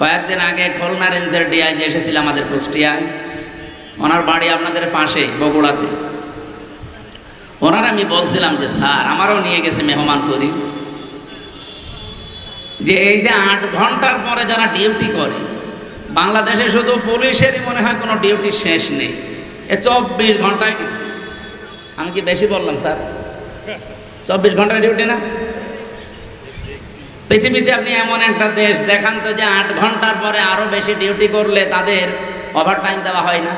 কয়েকদিন আগে খুলনা রেঞ্জের ডিআইজি এসেছিল আমাদের কুষ্টিয়ায় ওনার বাড়ি আপনাদের পাশে, বগুড়াতে। ওনার আমি বলছিলাম যে, স্যার, আমারও নিয়ে গেছে মেহমান করি। যে এই যে আট ঘণ্টার পরে যারা ডিউটি করে, বাংলাদেশে শুধু পুলিশেরই মনে হয় কোনো ডিউটি শেষ নেই। এ চব্বিশ ঘন্টায় ডিউটি। আমি কি বেশি বললাম, স্যার? চব্বিশ ঘন্টায় ডিউটি না? পৃথিবীতে আপনি এমন একটা দেশ, দেখান তো যে আট ঘণ্টার পরে আরও বেশি ডিউটি করলে তাদের ওভার টাইম দেওয়া হয় না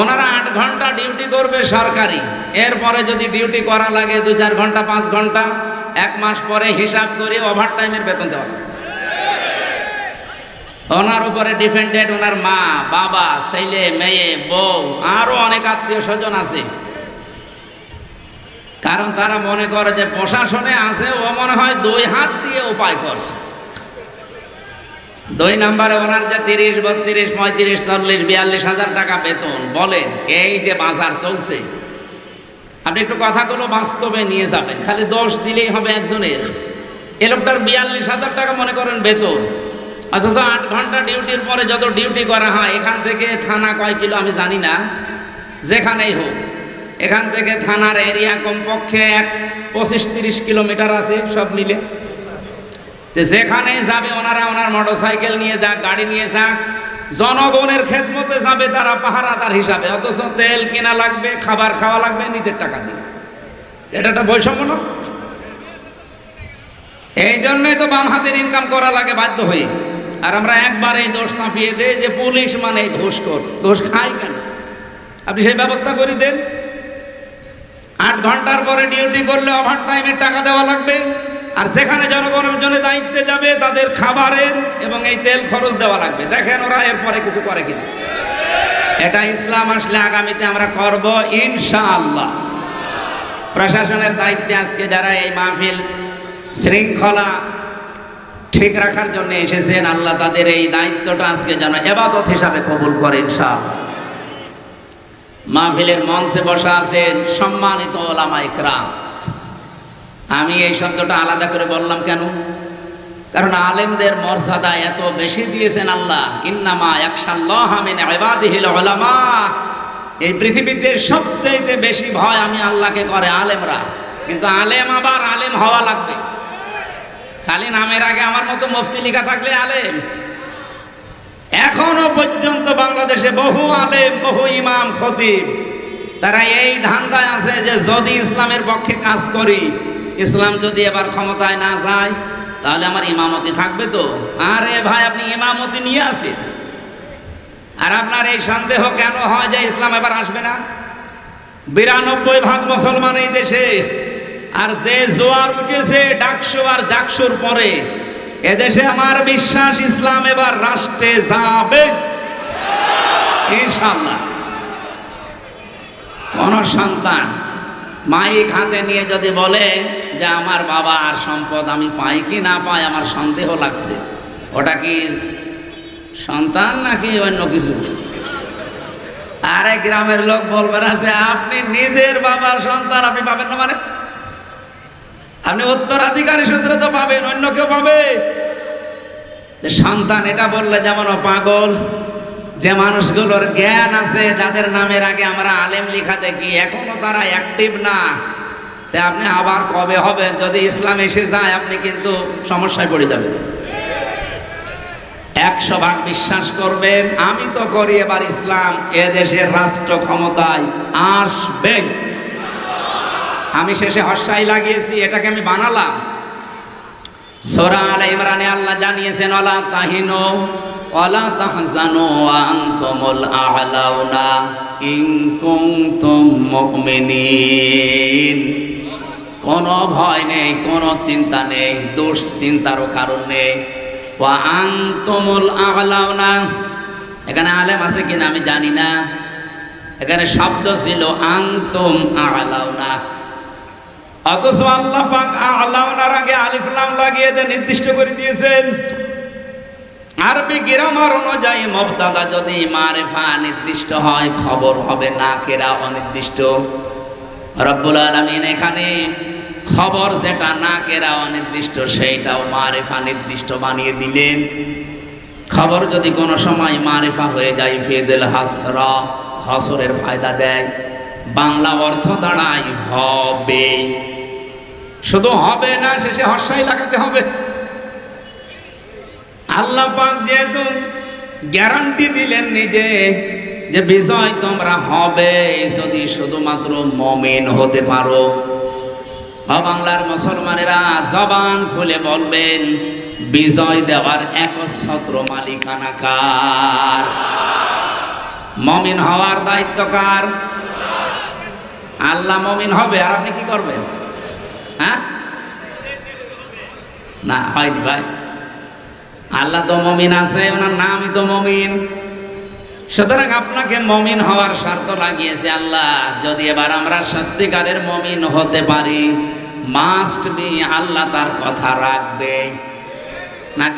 ওনারা আট ঘণ্টা ডিউটি করবে সরকারি, এরপরে যদি ডিউটি করা লাগে দু চার ঘণ্টা, পাঁচ ঘণ্টা, এক মাস পরে হিসাব করে ওভার টাইমের বেতন দেওয়া। ওনার উপরে ডিফেন্ডেড ওনার মা, বাবা, ছেলে, মেয়ে, বউ, আরও অনেক আত্মীয় স্বজন আছে কারণ তারা মনে করে যে প্রশাসনে আছে, ও মনে হয় দুই হাত দিয়ে উপায় করছে। দুই নম্বরে ওনার যে তিরিশ, বত্রিশ, পঁয়ত্রিশ, চল্লিশ, বিয়াল্লিশ হাজার টাকা বেতন, বলেন, এই যে বাজার চলছে, আপনি একটু কথাগুলো বাস্তবে নিয়ে যাবেন, খালি দোষ দিলেই হবে একজনের। এ লোকটার বিয়াল্লিশ হাজার টাকা মনে করেন বেতন, অথচ আট ঘণ্টা ডিউটির পরে যত ডিউটি করা হয়, এখান থেকে থানা কয় কিলো আমি জানি না, যেখানেই হোক। এখান থেকে থানার এরিয়া কমপক্ষে এক পঁচিশ তিরিশ কিলোমিটার আছে, সব মিলে। যেখানে যাবে ওনারা ওনার মোটর সাইকেল নিয়ে যাক গাড়ি নিয়ে যাক জনগণের খেদমতে যাবে তারা পাহারাদার হিসাবে, অথচ তেল কেনা লাগবে, খাবার খাওয়া লাগবে, নিজের টাকা দিয়ে। এটা একটা বৈষম্য না? এই জন্যই তো বাম হাতের ইনকাম করা লাগে বাধ্য হয়ে। আর আমরা একবার এই দোষ চাপিয়ে দেই যে পুলিশ মানে কর ঘুষ খায় কেন? আপনি সেই ব্যবস্থা করে দেন। ঘণ্টার পরে ডিউটি করলে ওভার টাইমের টাকা দেওয়া লাগবে। আর সেখানে জনগণের জন্য দায়িত্বে যাবে তাদের খাবারের এবং এই তেল খরচ দেওয়া লাগবে। দেখেন ওরা এরপরে কিছু করে কিনা। এটা ইসলাম আসলে আগামীতে আমরা করব ইনশাআল্লাহ। প্রশাসনের দায়িত্বে আজকে যারা এই মাহফিল শৃঙ্খলা ঠিক রাখার জন্য এসেছেন, আল্লাহ তাদের এই দায়িত্বটা আজকে যেন এবাদত হিসাবে কবুল করে ইনশাআল্লাহ। মাহফিলের মঞ্চে বসা আছেন সম্মানিত ওলামা ইকরাম। আমি এই শব্দটা আলাদা করে বললাম কেন? কারণ আলেমদের মর্যাদা এত বেশি দিয়েছেন আল্লাহ। ইন্নামা উলামা। এই পৃথিবীতে সবচাইতে বেশি ভয় আমি আল্লাহকে করে আলেমরা। কিন্তু আলেম আবার আলেম হওয়া লাগবে। খালি নামের আগে আমার মতো মুফতি লেখা থাকলে আলেম। এখনও পর্যন্ত বাংলাদেশে বহু আলেম, বহু ইমাম, খতিব, তারা এই ধান্দায় আছে যে যদি ইসলামের পক্ষে কাজ করি, ইসলাম যদি এবার ক্ষমতায় না যায়, তাহলে আমার ইমামতি থাকবে তো? আরে ভাই, আপনি ইমামতি নিয়ে আসেন। আর আপনার এই সন্দেহ কেন হয় যে ইসলাম এবার আসবে না? বিরানব্বই ভাগ মুসলমান এই দেশে, আর যে জোয়ার উঠেছে ডাকসু আর জাকসুর পরে এদেশে আমার বিশ্বাস ইসলাম এবার রাষ্ট্রে যাবে। কোন সন্তান মাইক হাতে নিয়ে যদি বলে যে আমার বাবা আর সম্পদ আমি পাই কি না পাই, আমার সন্দেহ লাগছে। ওটা কি সন্তান নাকি অন্য কিছু? আরে গ্রামের লোক বলবে আপনি নিজের বাবার সন্তান, আপনি পাবেন না মানে আপনি উত্তরাধিকারী সূত্রে তো পাবেন, অন্য কেউ পাবে। যে সন্তান এটা বললে যেমন পাগল, যে মানুষগুলোর জ্ঞান আছে, যাদের নামের আগে আমরা আলেম লেখা দেখি, এখনও তারা অ্যাক্টিভ না। তাই আপনি আবার কবে হবেন? যদি ইসলাম এসে যায়, আপনি কিন্তু সমস্যায় পড়ে যাবেন। একশো ভাগ বিশ্বাস করবেন, আমি তো করি এবার ইসলাম, এ দেশের রাষ্ট্র ক্ষমতায় আসবে আমি শেষে হর্ষাই লাগিয়েছি, এটাকে আমি বানালাম। সোরা আল ইমরানে আল্লাহ জানিয়েছেন, অলা তাহিনো, অলা তাহজানো আনতুমুল আ'লাউনা ইন কুনতুম মুমিনিন। কোনো ভয় নেই, কোনো চিন্তা নেই, দুশ্চিন্তারও কারণ নেই। ওয়া আনতুমুল আ'লাউনা এখানে আলেম আছে কিনা আমি জানি না। এখানে শব্দ ছিল, আনতুম আ'লাউনা অথচ আল্লাহ পাক আলাউনার আগে আলিফ লাম লাগিয়ে দিয়ে নির্দিষ্ট করে দিয়েছেন। আরবি গ্রামার অনুযায়ী মবতাদা যদি মারেফা নির্দিষ্ট হয়, খবর হবে না কেরা অনির্দিষ্ট। রব্বুল আলমিন এখানে খবর যেটা না কেরা অনির্দিষ্ট, সেইটাও মারেফা নির্দিষ্ট বানিয়ে দিলেন। খবর যদি কোনো সময় মারেফা হয়ে যায়, ফেদেল হাসরা, হসরের ফায়দা দেয়। বাংলা অর্থ দাঁড়ায় হবে। শুধু হবে না, শেষে হর্ষাই লাগাতে হবে। আল্লাহ পাক যেহেতু গ্যারান্টি দিলেন নিজে যে বিজয় তোমরা হবে, যদি শুধুমাত্র মমিন হতে পারো। বাংলার মুসলমানেরা জবান খুলে বলবেন, বিজয় দেওয়ার একচ্ছত্র মালিকানা কার? মমিন হওয়ার দায়িত্ব কার? আল্লাহ মমিন হবে, আর আপনি কি করবেন? হ্যাঁ? না, হয়নি ভাই। আল্লাহ তো মমিন আছে, ওনার নামই তো মমিন। সুতরাং আপনাকে মমিন হওয়ার শর্ত লাগিয়েছে আল্লাহ। যদি এবার আমরা সত্যিকারের মমিন হতে পারি মাস্ট বি আল্লাহ তার কথা রাখবে। নাকি